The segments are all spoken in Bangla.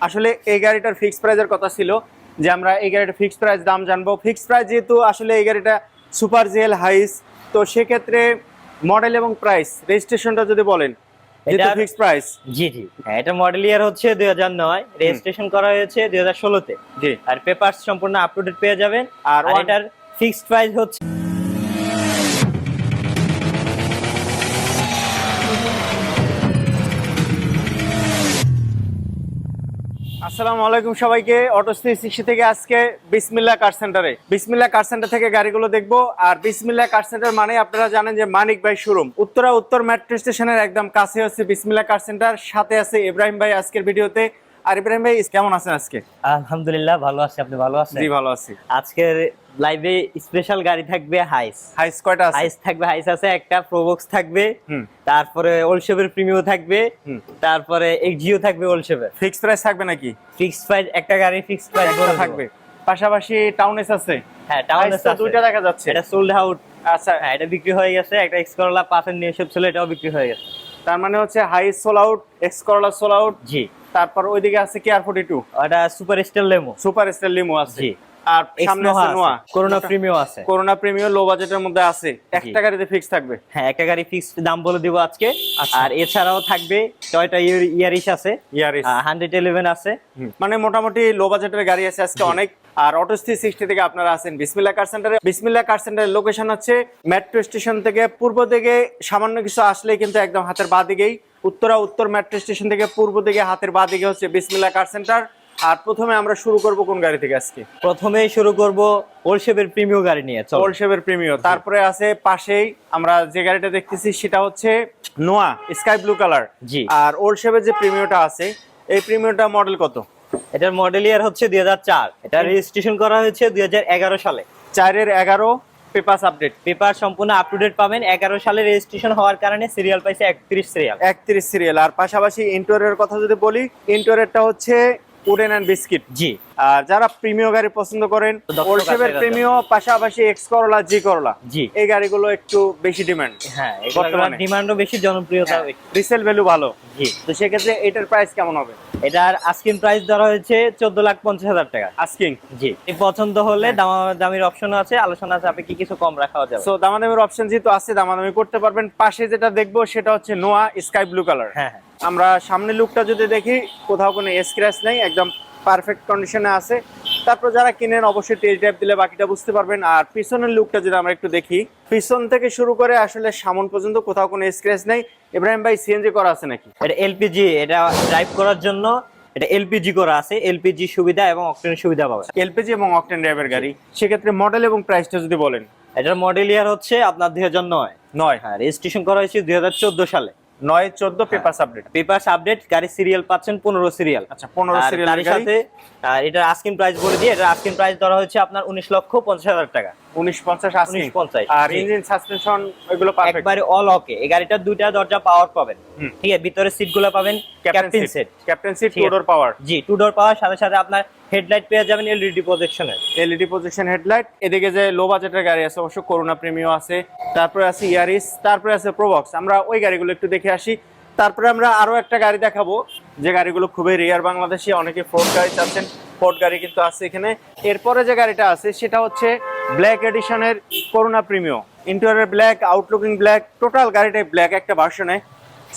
আসলে এই গাড়িটার ফিক্স প্রাইজের কথা ছিল যে আমরা এই গাড়িটার ফিক্স প্রাইস দাম জানব। ফিক্স প্রাইস যেহেতু আসলে এই গাড়িটা সুপার জিএল হাইস তো সেক্ষেত্রে মডেল এবং প্রাইস রেজিস্ট্রেশনটা যদি বলেন যেহেতু প্রাইস জি জি। হ্যাঁ এটা মডেল ইয়ার হচ্ছে দুই হাজার নয় রেজিস্ট্রেশন করা হয়েছে দুই হাজার ষোলোতে। জি। আর পেপারস সম্পূর্ণ আপ টু ডেট পেয়ে যাবেন। আর আর এটার ফিক্সড প্রাইস হচ্ছে আসসালামু আলাইকুম সবাইকে। অটো থ্রি সিক্সটি থেকে আজকে বিসমিল্লা কার সেন্টারে। বিসমিল্লা কার সেন্টার থেকে গাড়িগুলো দেখব। আর বিসমিল্লা কার সেন্টার মানে আপনারা জানেন যে মানিক ভাই শোরুম। উত্তরা উত্তর মেট্রো স্টেশনের একদম কাছে হচ্ছে বিসমিল্লা কার সেন্টার। সাথে আছে ইব্রাহিম ভাই আজকের ভিডিওতে। আর ইব্রাহিম ভাই কেমন আছেন আজকে? আলহামদুলিল্লাহ ভালো আছে। আপনি ভালো আছেন? জি ভালো আছি। আজকের লাইভে স্পেশাল গাড়ি থাকবে হাইস হাইস কয়টা আছে? হাইস থাকবে হাইস আছে একটা প্রোবক্স থাকবে তারপরে ওলশেপের প্রিমিও থাকবে তারপরে এক্সিও থাকবে ওলশেপের ফিক্স প্রাইস থাকবে নাকি? ফিক্সড প্রাইস একটা গাড়ি ফিক্সড প্রাইস থাকবে। পাশাপাশি টাউনেস আছে। হ্যাঁ টাউন Hiace তো দুইটা দেখা যাচ্ছে। এটা সোল্ড আউট আচ্ছা। হ্যাঁ এটা বিক্রি হয়ে গেছে একটা এক্স করলা পাঁচের নিয়ে সব ছিল এটাও বিক্রি হয়ে গেছে। তার মানে হচ্ছে হাই soul out X Corolla soul out জি। তারপর ওইদিকে আছে কেয়ার ফোর্টি টু এটা super star limo super star limo আছে আর সামনে আছে নোয়া। করোনা আছে। করোনা লো বাজেটের মধ্যে আছে। একটা গাড়িতে ফিক্স থাকবে। হ্যাঁ একটা গাড়ি ফিক্সড দাম বলে দিব আজকে। আচ্ছা। আর এছাড়াও থাকবে টয়টা ইয়ারিশ আছে। ইয়ারিস হান্ড্রেড ইলেভেন আছে। মানে মোটামুটি লো বাজেটের গাড়ি আছে আজকে অনেক। আর অটো থ্রি সিক্সটি থেকে আপনারা আছেন বিসমিল্লা কার সেন্টারে বিসমিল্লা কার সেন্টারের লোকেশন হচ্ছে মেট্রো স্টেশন থেকে পূর্ব দিকে। সামান্য কিছু আসলে কিন্তু একদম হাতের বা দিকেই। উত্তরা উত্তর মেট্রো স্টেশন থেকে পূর্ব দিকে হাতের বা দিকে হচ্ছে বিসমিল্লা কার সেন্টার আর প্রথমে আমরা শুরু করব কোন গাড়ি থেকে আজকে? প্রথমেই শুরু করব ওলশেপের প্রিমিও গাড়ি নিয়ে চলো। ওল্ড শেভের তারপরে আছে পাশেই আমরা যে গাড়িটা দেখতেছি সেটা হচ্ছে নোয়া স্কাই ব্লু কালার জি। আর ওল্ড শেভের যে প্রিমিওটা আছে এই প্রিমিওটা মডেল কত? এটার মডেল ইয়ার হচ্ছে দুই হাজার চার। এটা রেজিস্ট্রেশন করা হয়েছে দুই হাজার এগারো সালে। চারের এগারো পেপাস আপডেট পেপার সম্পূর্ণ আপ টু ডেট পাবেন। এগারো সালে রেজিস্ট্রেশন হওয়ার কারণে সিরিয়াল পাইছে একত্রিশ সিরিয়াল একত্রিশ সিরিয়াল আর পাশাপাশি ইন্টোরিয়র কথা যদি বলি ইন্টোরিয়রটা হচ্ছে উডেন অ্যান্ড বিস্কিট জি। আর যারা প্রিমিও গাড়ি পছন্দ করেন প্রিমিও পাশাপাশি এক্স করলা জি করলা জি। এই গাড়িগুলো একটু বেশি ডিমান্ড হ্যাঁ বর্তমানে। ডিমান্ডও বেশি জনপ্রিয়তা রিসেল ভ্যালু ভালো। জি। তো সেক্ষেত্রে এটার প্রাইস কেমন হবে? এটার আস্কিং প্রাইস ধরা হয়েছে চোদ্দ লাখ পঞ্চাশ হাজার টাকা। আস্কিং জি। পছন্দ হলে দামা দামির অপশন আছে আলোচনা আছে আপনি কি কিছু কম রাখা যাবে। সো দামাদামির অপশন যেহেতু আছে দামাদামি করতে পারবেন। পাশে যেটা দেখব সেটা হচ্ছে নোয়া স্কাই ব্লু কালার হ্যাঁ হ্যাঁ। আমরা সামনে লুকটা যদি দেখি কোথাও কোনো স্ক্র্যাচ নেই একদম পারফেক্ট কন্ডিশনে আছে। তারপর যারা কিনেন অবশ্যই টেস্ট ড্রাইভ দিলে বাকিটা বুঝতে পারবেন। আর পিছনের লুকটা যদি আমরা একটু দেখি পিছন থেকে শুরু করে আসলে সামন পর্যন্ত কোথাও কোনো স্ক্র্যাচ নেই। ইব্রাহিম ভাই সিএনজি করা আছে নাকি? এটা এলপিজি এটা ড্রাইভ করার জন্য এটা এলপিজি করা আছে। এলপিজি সুবিধা এবং অক্টেনের সুবিধা পাবে এলপিজি এবং অকটেন ড্রাইভের গাড়ি। সেক্ষেত্রে মডেল এবং প্রাইসটা যদি বলেন। এটার মডেল ইয়ার হচ্ছে আপনার দুই হাজার নয়। নয়। হ্যাঁ রেজিস্ট্রেশন করা হয়েছে দুই হাজার চোদ্দ সালে। নয় চোদ্দ পেপার আপডেট পেপার আপডেট গাড়ি সিরিয়াল পাচ্ছেন পনেরো সিরিয়াল। আচ্ছা পনেরো সিরিয়াল সাথে এটার আস্কিং প্রাইস বলে দিয়ে এটার আস্কিং প্রাইস ধরা হয়েছে আপনার উনিশ লক্ষ পঞ্চাশ হাজার টাকা। উনিশ পঞ্চাশ আশি 1950 আর ইঞ্জিন সাসপেনশন ওইগুলো পারফেক্ট একবারে অল ওকে এই গাড়িটার দুইটা দরজা পাওয়ার পাবেন। ঠিক আছে ভিতরে পাবেন captain set captain seat two door power জি টু ডোর পাওয়ার সাথে সাথে আপনার হেডলাইট পেয়ে যাবেন এলইডি প্রজেকশনের এলইডি পজিশন হেডলাইট এদিকে যে লো বাজেটের গাড়ি আছে অবশ্য করোনা প্রিমিও আছে। তারপরে আছে ইয়ারিস তারপরে আছে প্রোবক্স আমরা ওই গাড়িগুলো একটু দেখে আসি। তারপরে আমরা আরও একটা গাড়ি দেখাবো যে গাড়িগুলো খুবই রেয়ার বাংলাদেশে অনেকে ফোর্ড গাড়ি চাচ্ছেন। ফোর্ড গাড়ি কিন্তু আছে এখানে। এরপরে যে গাড়িটা আছে সেটা হচ্ছে black এডিশনের Corona Premio interior black outlooking black total গাড়িটাই ব্ল্যাক একটা ভার্সনে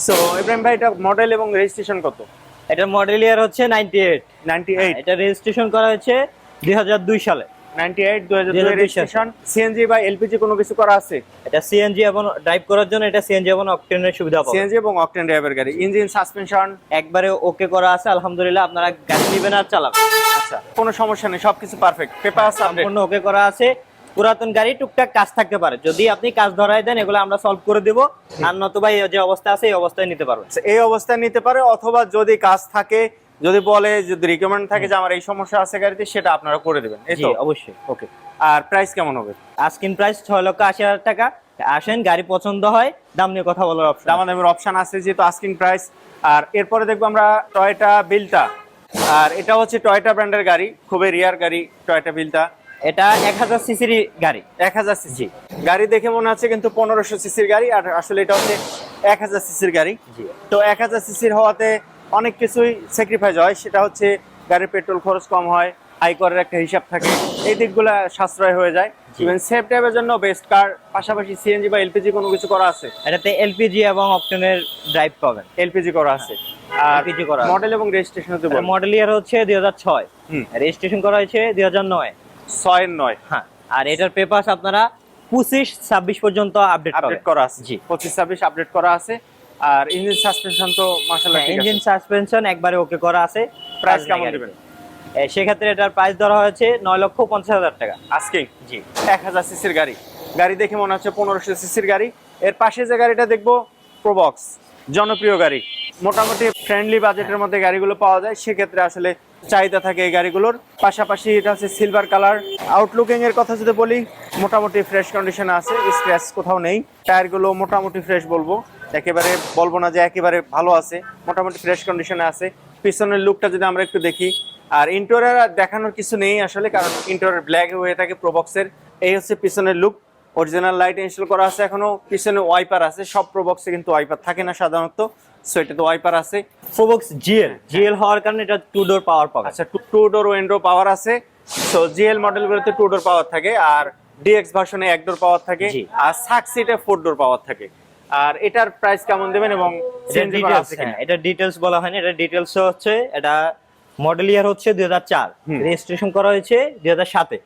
সো ইব্রাহিম ভাই এটা মডেল এবং রেজিস্ট্রেশন কত? এটার মডেল ইয়ার হচ্ছে নাইনটি এইট নাইনটি এইট এটা রেজিস্ট্রেশন করা হয়েছে দুই হাজার দুই সালে। নাইনটি এইট দু হাজার দুই 2002 রেজিস্ট্রেশন সিএনজি বা এলপিজি কোনো কিছু করা আছে? এটা সিএনজি এবং ড্রাইভ করার জন্য এটা সিএনজি এবং অকটেনের সুবিধা পাবেন সিএনজি এবং অকটেন ড্রাইভার গাড়ি ইঞ্জিন সাসপেনশন একবারে ওকে করা আছে আলহামদুলিল্লাহ। আপনারা গাড়ি নেবেন আর চালাবেন। আচ্ছা কোনো সমস্যা নেই সবকিছু পারফেক্ট পেপার সম্পূর্ণ ওকে করা আছে। পুরাতন গাড়ি টুকটাক কাজ থাকতে পারে। যদি আপনি কাজ ধরাই দেন এগুলো আমরা সলভ করে দেবো। আর নতুবা যে অবস্থা আছে এই অবস্থায় নিতে পারবেন। এই অবস্থায় নিতে পারে অথবা যদি কাজ থাকে যদি বলে যদি রিকমেন্ড থাকে যে আমার এই সমস্যা আছে গাড়িতে সেটা আপনারা করে দেবেন। এই তো? অবশ্যই ওকে আর প্রাইস কেমন হবে? আস্কিন প্রাইস ছয় লক্ষ আশি হাজার টাকা। আসেন গাড়ি পছন্দ হয় দাম নিয়ে কথা বলার অপশন দামাদামের অপশন আছে যেহেতু আস্কিং প্রাইস আর এরপরে দেখব আমরা টয়টা বিলটা আর এটা হচ্ছে টয়টা ব্র্যান্ডের গাড়ি খুবই রিয়ার গাড়ি টয়টা বিলটা এটা এক হাজার সিসির গাড়ি। এক হাজার সিসি। গাড়ি দেখে মনে হচ্ছে কিন্তু পনেরোশো সিসির গাড়ি আর আসলে এটা হচ্ছে এক হাজার সিসির গাড়ি। তো এক হাজার সিসির হওয়াতে অনেক কিছুই স্যাক্রিফাইস হয়। সেটা হচ্ছে গাড়ির পেট্রোল খরচ কম হয় আয়করের একটা হিসাব থাকে। এই দিকগুলো সাশ্রয় হয়ে যায়। ইভেন সেফ ড্রাইভের জন্য বেস্ট কার পাশাপাশি সিএনজি বা এলপিজি কোনো কিছু করা আছে? এটাতে এলপিজি এবং অপশনের ড্রাইভ পাবেন। এলপিজি করা আছে। আর LPG করা মডেল এবং রেজিস্ট্রেশন হতে মডেল ইয়ার হচ্ছে দুই হাজার ছয়। হুম। রেজিস্ট্রেশন করা হয়েছে দুই হাজার নয়। ছয়ের নয়। হ্যাঁ আর এটার পেপার আপনারা পঁচিশ ছাব্বিশ পর্যন্ত আপডেট আপডেট করা আছে। জি। পঁচিশ ছাব্বিশ আপডেট করা আছে। আর ইঞ্জিন সাসপেনশন তো মাসাল্লাহ ইঞ্জিন সাসপেনশন একবারে ওকে করা আছে। প্রাইস কেমন দিবেন? সেক্ষেত্রে এটার প্রাইস ধরা হয়েছে নয় লক্ষ পঞ্চাশ হাজার টাকা। আজকে? জি। এক হাজার সিসির গাড়ি। গাড়ি দেখে মনে হচ্ছে পনেরোশো সিসির গাড়ি। এর পাশে যে গাড়িটা দেখব প্রবক্স জনপ্রিয় গাড়ি। মোটামুটি ফ্রেন্ডলি বাজেটের মধ্যে গাড়িগুলো পাওয়া যায়। সেক্ষেত্রে আসলে চাহিদা থাকে এই গাড়িগুলোর। পাশাপাশি এটা হচ্ছে সিলভার কালার আউটলুকিং এর কথা যদি বলি মোটামুটি ফ্রেশ কন্ডিশনে আছে স্ক্র্যাচ কোথাও নেই। টায়ারগুলো মোটামুটি ফ্রেশ বলব। একেবারে বলব না যে একেবারে ভালো আছে। মোটামুটি ফ্রেশ কন্ডিশনে আছে। পিছনের লুকটা যদি আমরা একটু দেখি আর ইন্টোরিয়ার দেখানোর কিছু নেই আসলে কারণ ইন্টোরিয়ার ব্ল্যাক হয়ে থাকে প্রবক্সের এই হচ্ছে পিছনের লুক অরিজিনাল লাইট ইনস্টল করা আছে এখনও। পিছনে ওয়াইপার আছে। সব প্রবক্সে কিন্তু ওয়াইপার থাকে না সাধারণত। সো এটাতে ওয়াইপার আছে। প্রোবক্স জিএল জিএল হওয়ার কারণে এটা টু ডোর পাওয়ার পাবে। আচ্ছা টু ডোর উইন্ডো পাওয়ার আছে। সো জিএল মডেলগুলোতে টু ডোর পাওয়ার থাকে। আর ডিএক্স ভার্সনে এক ডোর পাওয়ার থাকে। আর সাক সিটে ফোর ডোর পাওয়ার থাকে। আর এটার প্রাইস কেমন দেবেন এবং এটা ডিটেলস? এটা ডিটেলস বলা হয়নি। এটা ডিটেলস হচ্ছে এটা মডেল ইয়ার হচ্ছে দুই হাজার চার। রেজিস্ট্রেশন করা হয়েছে দুই হাজার সাতে।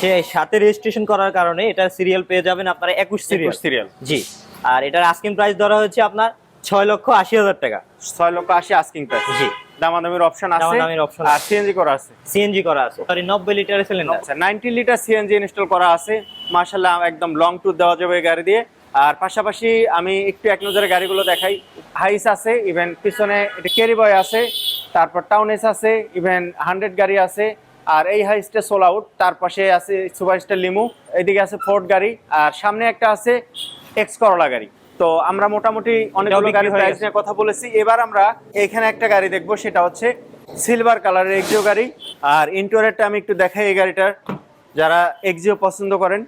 সে সাথে রেজিস্ট্রেশন করার কারণে এটা সিরিয়াল পেয়ে যাবেন আপনারা একুশ সিরিয়াল সিরিয়াল জি। আর এটার আস্কিং প্রাইস ধরা হয়েছে আপনার ছয় লক্ষ আশি হাজার টাকা। ছয় লক্ষ আশি আস্কিং প্রাইস জি। দামাদামির অপশন আছে। দামাদামির option আর। সিএনজি করা আছে। সিএনজি করা আছে। সরি নব্বই লিটারের সিলিন্ডার আচ্ছা নাইনটি লিটার সিএনজি ইনস্টল করা আছে। মার্শাল্লাহ একদম লং ট্যুর দেওয়া যাবে গাড়ি দিয়ে। আর পাশাপাশি আমি একটু এক নজরে গাড়িগুলো দেখাই। হাইস আছে ইভেন পিছনে এটা ক্যারি বয় আছে। তারপর টাউন এস আছে ইভেন হান্ড্রেড গাড়ি আছে আর এই হাইসটা সোল আউট তার পাশে আছে সুপার স্টার লিমু এদিকে আছে ফোর্ড গাড়ি আর সামনে একটা আছে এক্স করলা গাড়ি। তো আমরা মোটামুটি অনেকগুলো গাড়ি প্রাইস নিয়ে কথা বলেছি। এবার আমরা এখানে একটা গাড়ি দেখব সেটা হচ্ছে সিলভার কালারের এক্সিও গাড়ি। আর ইন্টোরিয়ারটা আমি একটু দেখাই এই গাড়িটার। যারা এক্সিও পছন্দ করেন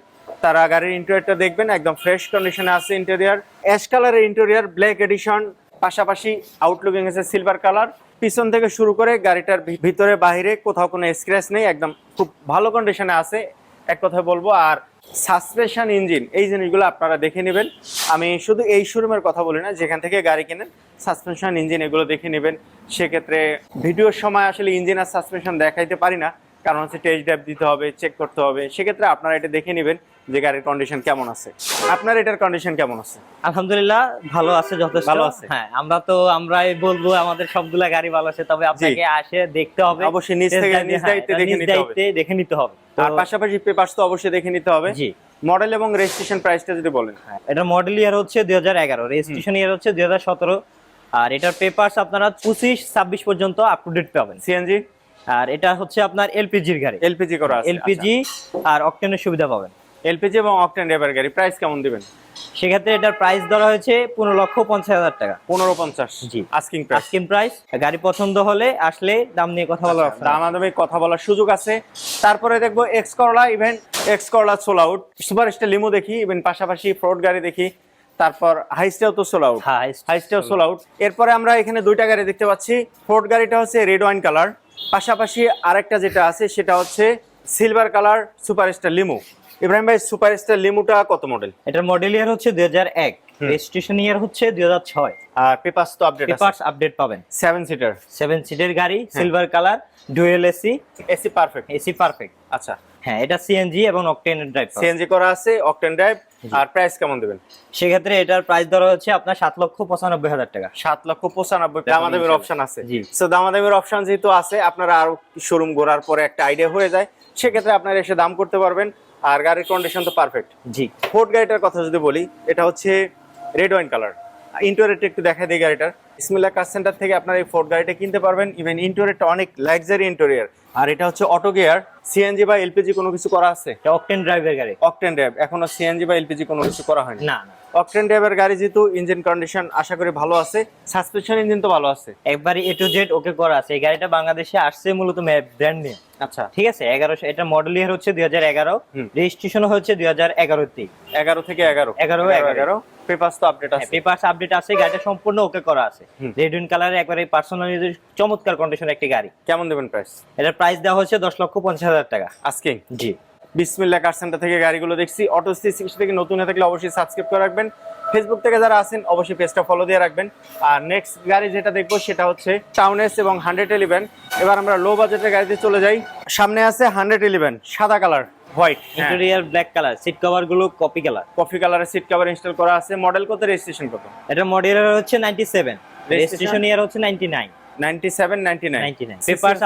তারা গাড়ির ইন্টেরিয়রটা দেখবেন একদম ফ্রেশ কন্ডিশনে আছে ইন্টেরিয়ার অ্যাশ কালারের ইন্টেরিয়ার ব্ল্যাক এডিশন পাশাপাশি আউটলুকিং আছে সিলভার কালার পিছন থেকে শুরু করে গাড়িটার ভিতরে বাইরে কোথাও কোনো স্ক্র্যাচ নেই, একদম খুব ভালো কন্ডিশনে আছে, এক কথা বলব। আর সাসপেনশন ইঞ্জিন এই জিনিসগুলো আপনারা দেখে নেবেন। আমি শুধু এই শোরুমের কথা বলি না, যেখান থেকে গাড়ি কেনেন সাসপেনশন ইঞ্জিন এগুলো দেখে নেবেন। সেক্ষেত্রে ভিডিওর সময় আসলে ইঞ্জিন আর সাসপেনশন দেখাইতে পারি না, কারণ হচ্ছে টেস্ট ড্রাইভ দিতে হবে চেক করতে হবে। সেক্ষেত্রে আপনারা এটা দেখে নেবেন। যে গাড়ির কন্ডিশন কেমন আছে? আপনার এটার কন্ডিশন কেমন আছে? আলহামদুলিল্লাহ ভালো আছে যথেষ্ট। ভালো আছে। হ্যাঁ আমরা তো আমরাই বলব আমাদের সবগুলা গাড়ি ভালো আছে তবে আপনাকে আসে দেখতে হবে। অবশ্যই নিজ থেকে নিজ হ্যাঁ, দায়িত্বে দেখে নিতে হবে। দেখে নিতে হবে। আর পাশাপাশি পেপারস তো অবশ্যই দেখে নিতে হবে। জি। মডেল এবং রেজিস্ট্রেশন প্রাইসটা যদি বলেন। হ্যাঁ, এটা মডেল ইয়ার হচ্ছে দুই হাজার এগারো রেজিস্ট্রেশন ইয়ার হচ্ছে দুই হাজার সতেরো। আর এটার পেপারস আপনারা পঁচিশ ছাব্বিশ পর্যন্ত আপ টু ডেট পাবেন সিএনজি আর এটা হচ্ছে আপনার এলপিজির গাড়ি। এলপিজি করা আছে এলপিজি আর অকটেনের সুবিধা পাবেন। এলপিজি এবং অকটেন ড্রাইভার গাড়ি। প্রাইস কেমন দিবেন? সেক্ষেত্রে এটার প্রাইস ধরা হয়েছে পনেরো লক্ষ পঞ্চাশ হাজার টাকা। পনেরো পঞ্চাশ। জি। আস্কিং প্রাইস আস্কিং প্রাইস গাড়ি পছন্দ হলে আসলে দাম নিয়ে কথা বলার option আছে। দামাদামি কথা বলার সুযোগ আছে। তারপরে দেখব X Corolla even X Corolla sold out super star limo দেখি ইভেন পাশাপাশি ফ্রড গাড়ি দেখি। তারপর হাইস্টেও তো সোল আউট হাইস্টেও সোল আউট এরপরে আমরা এখানে দুইটা গাড়ি দেখতে পাচ্ছি। ফোর্ড গাড়িটা হচ্ছে রেড ওয়াইন কালার পাশাপাশি আরেকটা যেটা আছে সেটা হচ্ছে silver colour super star limo Ibrahim ভাই সুপার স্টার লিমোটা কত মডেল এটার মডেল ইয়ার হচ্ছে দুই হাজার এক। রেজিস্ট্রেশন ইয়ার হচ্ছে দুই হাজার ছয়। আর পেপারস তো আপডেট আছে। পেপার্স আপডেট পাবেন। সেভেন সিটার সেভেন সিটের গাড়ি silver colour dual AC AC perfect AC perfect আচ্ছা। হ্যাঁ এটা সিএনজি এবং অকটেন ড্রাইভ সিএনজি করা আছে অকটেন ড্রাইভ আর প্রাইস কেমন দেবেন? সেক্ষেত্রে এটার প্রাইস ধরা হচ্ছে আপনার সাত লক্ষ পঁচানব্বই হাজার টাকা। সাত লক্ষ পঁচানব্বই। দামাদামের অপশন আছে। সো দামাদামের অপশন যেহেতু আছে আপনারা আরও শোরুম ঘোরার পরে একটা আইডিয়া হয়ে যায়। সেক্ষেত্রে আপনারা এসে দাম করতে পারবেন। আর গাড়ির কন্ডিশন তো পারফেক্ট জি। ফোর্ড গাড়িটার কথা যদি বলি এটা হচ্ছে রেড ওয়াইন কালার ইন্টোরেটটা একটু দেখা দিই গাড়িটার। ইসমিল্লা কার সেন্টার থেকে আপনার এই ফোর্ড গাড়িটা কিনতে পারবেন। ইভেন ইন্টোরেটটা অনেক লাক্সারি ইন্টোরিয়ার আর এটা হচ্ছে অটো গিয়ার সিএনজি বা এলপিজি কোনো কিছু করা আছে? অকটেন ড্রাইভের গাড়ি। অকটেন ড্রাইভ এখনও সিএনজি বা এলপিজি কোনো কিছু করা হয়নি? না না। অকটেন ড্রাইভের গাড়ি যেহেতু ইঞ্জিন কন্ডিশন আশা করি ভালো আছে সাসপেনশন ইঞ্জিন তো ভালো আছে। একবারই এ টু জেড ওকে করা আছে। এই গাড়িটা বাংলাদেশে আসছে মূলত ব্র্যান্ড নিয়ে আচ্ছা। ঠিক আছে? এগারোশো এটা মডেল ইয়ার হচ্ছে দুই হাজার এগারো। রেজিস্ট্রেশন হচ্ছে দুই হাজার এগারোতে এগারো থেকে এগারো এগারো, এগারো। পেপারস তো আপডেট আছে। পেপারস আপডেট আছে গাড়িটা সম্পূর্ণ ওকে করা আছে। রেড উইন কালারে একবারে পার্সোনালি চমৎকার কন্ডিশনের একটি গাড়ি। কেমন দেবেন প্রাইস এটার প্রাইস দেওয়া হচ্ছে দশ লক্ষ পঞ্চাশ হাজার টাকা। আজকে? জি। বিসমিল্লা কার সেন্টার থেকে গাড়িগুলো দেখছি। অটো সিক্স থেকে নতুন হয়ে থাকলে অবশ্যই সাবস্ক্রাইব করে রাখবেন। ফেসবুক থেকে যারা আছেন অবশ্যই পেজটা ফলো দিয়ে রাখবেন। আর নেক্সট গাড়ি যেটা দেখব সেটা হচ্ছে টাউনেস এবং হান্ড্রেড ইলেভেন এবার আমরা লো বাজেটের গাড়িতে চলে যাই। সামনে আছে হান্ড্রেড ইলেভেন সাদা colour white interior black colour seat কভারগুলো coffee colour coffee কালারের সিট কভার ইনস্টল করা আছে। মডেল কত রেজিস্ট্রেশন কত? এটার মডেল হচ্ছে নাইনটি সেভেন রেজিস্ট্রেশন ইয়ার হচ্ছে ninety nine ninety seven ninety nine ninety nine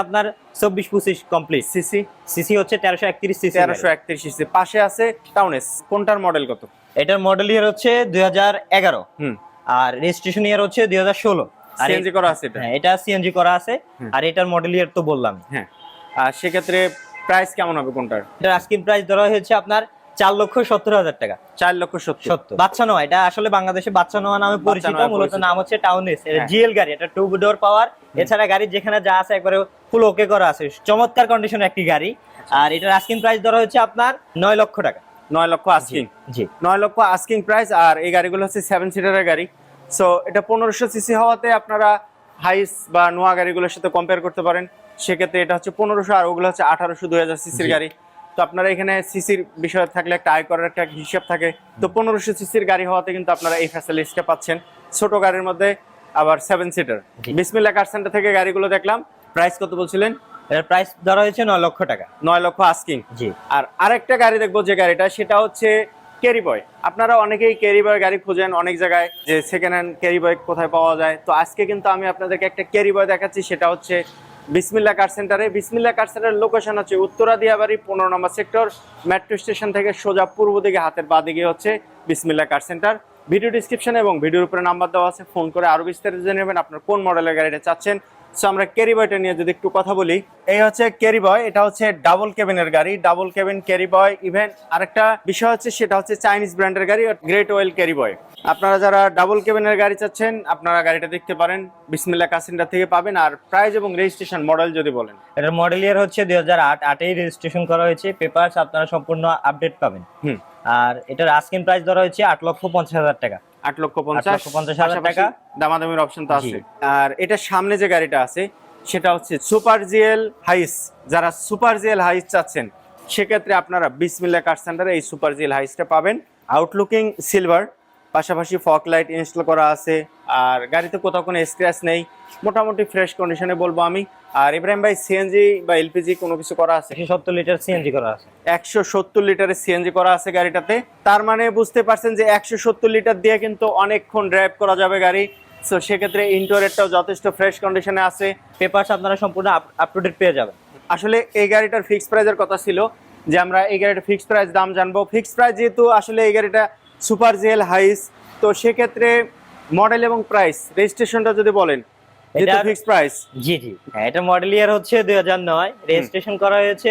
আপনার চব্বিশ পঁচিশ কমপ্লিট সিসি সিসি হচ্ছে সিসি সিসি পাশে আছে টাউনেস কোনটার মডেল কত? এটার মডেল ইয়ার হচ্ছে দুই হাজার এগারো। হুম। আর রেজিস্ট্রেশন ইয়ার হচ্ছে দুই হাজার ষোলো। আর সিএনজি করা আছে এটা? হ্যাঁ এটা সিএনজি করা আছে। আর এটার মডেল ইয়ার তো বললাম হ্যাঁ। আর সেক্ষেত্রে প্রাইস কেমন হবে কোনটার? এটার আস্কিং প্রাইস ধরা হয়েছে আপনার চার লক্ষ সত্তর হাজার টাকা। চার লক্ষ সত্তর। সত্তর। বাচ্চা নোয়া এটা আসলে বাংলাদেশে বাচ্চা নোয়া নামে পরিচিত মূলত নাম হচ্ছে টাউনেস এটা হ্যাঁ। জিএল গাড়ি এটা টু ডোর পাওয়ার এছাড়া গাড়ি যেখানে যা আছে একবারে ফুল ওকে করা আছে। চমৎকার কন্ডিশনের একটি গাড়ি। আচ্ছা। আর এটার আস্কিং প্রাইস ধরা হচ্ছে আপনার নয় লক্ষ টাকা। নয় লক্ষ আস্কিং জি নয় লক্ষ আস্কিং প্রাইস আর এই গাড়িগুলো হচ্ছে সেভেন সিটারের গাড়ি। সো এটা পনেরোশো সিসি হওয়াতে আপনারা হাইস বা নোয়া গাড়িগুলোর সাথে কম্পেয়ার করতে পারেন। সেক্ষেত্রে এটা হচ্ছে পনেরোশো আর ওগুলো হচ্ছে আঠারোশো দুই হাজার সিসির গাড়ি। তো আপনারা এখানে সিসির বিষয় থাকলে একটা আয় করার একটা হিসাব থাকে। তো পনেরোশো সিসির গাড়ি হওয়াতে কিন্তু আপনারা এই ফ্যাসিলিটিসটা পাচ্ছেন। ছোট গাড়ির মধ্যে আবার সেভেন সিটার। বিসমিল্লা কার সেন্টার থেকে গাড়িগুলো দেখলাম। প্রাইস কত বলছিলেন? প্রাইস ধরা হয়েছে নয় লক্ষ টাকা। নয় লক্ষ আস্কিং জি। আর আরেকটা গাড়ি দেখব যে গাড়িটা সেটা হচ্ছে ক্যারি বয় আপনারা অনেকেই ক্যারি বয় গাড়ি খুঁজেন অনেক জায়গায় যে সেকেন্ড হ্যান্ড ক্যারি বয় কোথায় পাওয়া যায়। তো আজকে কিন্তু আমি আপনাদেরকে একটা ক্যারি বয় দেখাচ্ছি সেটা হচ্ছে বিসমিল্লা কার সেন্টারে। বিসমিল্লা কার সেন্টারের লোকেশন হচ্ছে উত্তরা দিয়াবাড়ি পনেরো নম্বর সেক্টর মেট্রো স্টেশন থেকে সোজা পূর্ব দিকে, হাতের বা দিকে হচ্ছে বিসমিল্লা কার সেন্টার। ভিডিও ডিসক্রিপশনে এবং ভিডিওর উপরে নাম্বার দেওয়া আছে। ফোন করে আরও বিস্তারিত জেনে নেবেন। আপনার কোন মডেলের গাড়িটা চাচ্ছেন? সো আমরা ক্যারি বয়টা নিয়ে যদি একটু কথা বলি এই হচ্ছে ক্যারি বয় এটা হচ্ছে ডাবল কেবিনের গাড়ি double cabin carry boy even আরেকটা বিষয় হচ্ছে সেটা হচ্ছে চাইনিজ ব্র্যান্ডের গাড়ি গ্রেট ওয়েল ক্যারি বয় আপনারা যারা ডাবল কেবিনের গাড়ি চাচ্ছেন আপনারা গাড়িটা দেখতে পারেন বিসমিল্লা কাসিন্ডার থেকে পাবেন আর প্রাইস এবং রেজিস্ট্রেশন মডেল যদি বলেন। এটার মডেল ইয়ার হচ্ছে দুই হাজার আট আটেই রেজিস্ট্রেশন করা হয়েছে পেপারস আপনারা সম্পূর্ণ আপডেট পাবেন। হুম। আর এটার আস্কিং প্রাইস ধরা হয়েছে আট লক্ষ পঞ্চাশ হাজার টাকা। আট লক্ষ পঞ্চাশ টাকা। দামাদামির অপশন তো। আছে আর এটার সামনে যে গাড়িটা আছে সেটা হচ্ছে সুপার জিএল হাইস যারা সুপার জিএল হাইস চাচ্ছেন সেক্ষেত্রে আপনারা বিসমিল্লা কার সেন্টারে এই সুপার জিএল হাইসটা পাবেন আউটলুকিং সিলভার পাশাপাশি ফক লাইট ইনস্টল করা আছে আর গাড়িতে কোথাও কোনো স্ক্র্যাচ নেই মোটামুটি ফ্রেশ কন্ডিশনে বলব আমি। আর ইব্রাহিম ভাই সিএনজি বা এলপিজি কোনো কিছু করা আছে? একশো সত্তর লিটার সিএনজি করা আছে। একশো সত্তর লিটারের সিএনজি করা আছে গাড়িটাতে। তার মানে বুঝতে পারছেন যে একশো সত্তর লিটার দিয়ে কিন্তু অনেকক্ষণ ড্রাইভ করা যাবে গাড়ি। সো সেক্ষেত্রে ইন্টোরেটটাও যথেষ্ট ফ্রেশ কন্ডিশনে আছে। পেপারস আপনারা সম্পূর্ণ আপ টু ডেট পেয়ে যাবেন। আসলে এই গাড়িটার ফিক্স প্রাইজের কথা ছিল যে আমরা এই গাড়িটার ফিক্স প্রাইস দাম জানব। ফিক্স প্রাইস যেহেতু আসলে এই গাড়িটা সুপার জিএল হাইস তো সেক্ষেত্রে মডেল এবং প্রাইস রেজিস্ট্রেশনটা যদি বলেন যেহেতু এটার- ফিক্স প্রাইস জি জি। হ্যাঁ এটা মডেল ইয়ার হচ্ছে রেজিস্ট্রেশন করা হয়েছে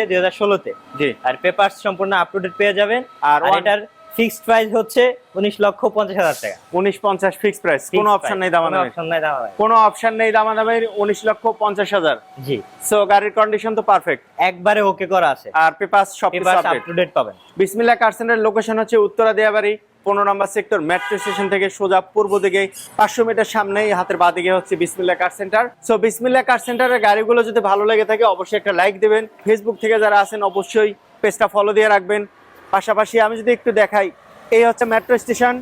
জি। আর পেপারস সম্পূর্ণ আপ টু ডেট পেয়ে যাবেন। আর এটার ফিক্সড প্রাইস হচ্ছে উনিশ লক্ষ পঞ্চাশ হাজার টাকা। উনিশ পঞ্চাশ ফিক্স প্রাইস কোনো অপশন নেই দাম কোনো option নাই দাম কোনো অপশন নেই লক্ষ পঞ্চাশ হাজার। জি। সো গাড়ির কন্ডিশন তো পারফেক্ট একবারে ওকে করা আছে। আর পেপার সব আপ টু ডেট পাবেন। কার লোকেশন হচ্ছে উত্তরা দিয়াবাড়ি। পনেরো নম্বর সেক্টর মেট্রো স্টেশন থেকে সোজা পূর্ব দিকে পাঁচশো মিটার সামনেই হাতের বা দিকে হচ্ছে বিসমিল্লা কার সেন্টার সো বিসমিল্লা কার সেন্টারের গাড়িগুলো যদি ভালো লেগে থাকে, অবশ্যই একটা লাইক দেবেন। ফেসবুক থেকে যারা আছেন, অবশ্যই পেজটা ফলো দিয়ে রাখবেন। পাশাপাশি আমি যদি একটু দেখাই, এই হচ্ছে মেট্রো স্টেশন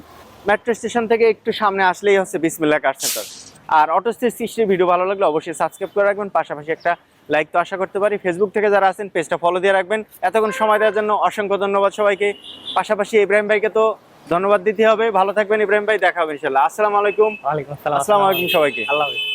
মেট্রো স্টেশন থেকে একটু সামনে আসলেই হচ্ছে বিসমিল্লা কার সেন্টার আর অটো সৃষ্টির ভিডিও ভালো লাগলে অবশ্যই সাবস্ক্রাইব করে রাখবেন। পাশাপাশি একটা লাইক তো আশা করতে পারি। ফেসবুক থেকে যারা আছেন পেজটা ফলো দিয়ে রাখবেন। এতক্ষণ সময় দেওয়ার জন্য অসংখ্য ধন্যবাদ সবাইকে। পাশাপাশি ইব্রাহিম ভাইকে তো ধন্যবাদ দিতে হবে। ভালো থাকবেন ইব্রাহিম ভাই দেখা হবে ইনশাল্লাহ। আসসালামু আলাইকুম। ওয়ালাইকুম আসসালাম। আসসালামু আলাইকুম সবাইকে। আল্লাহ হাফেজ।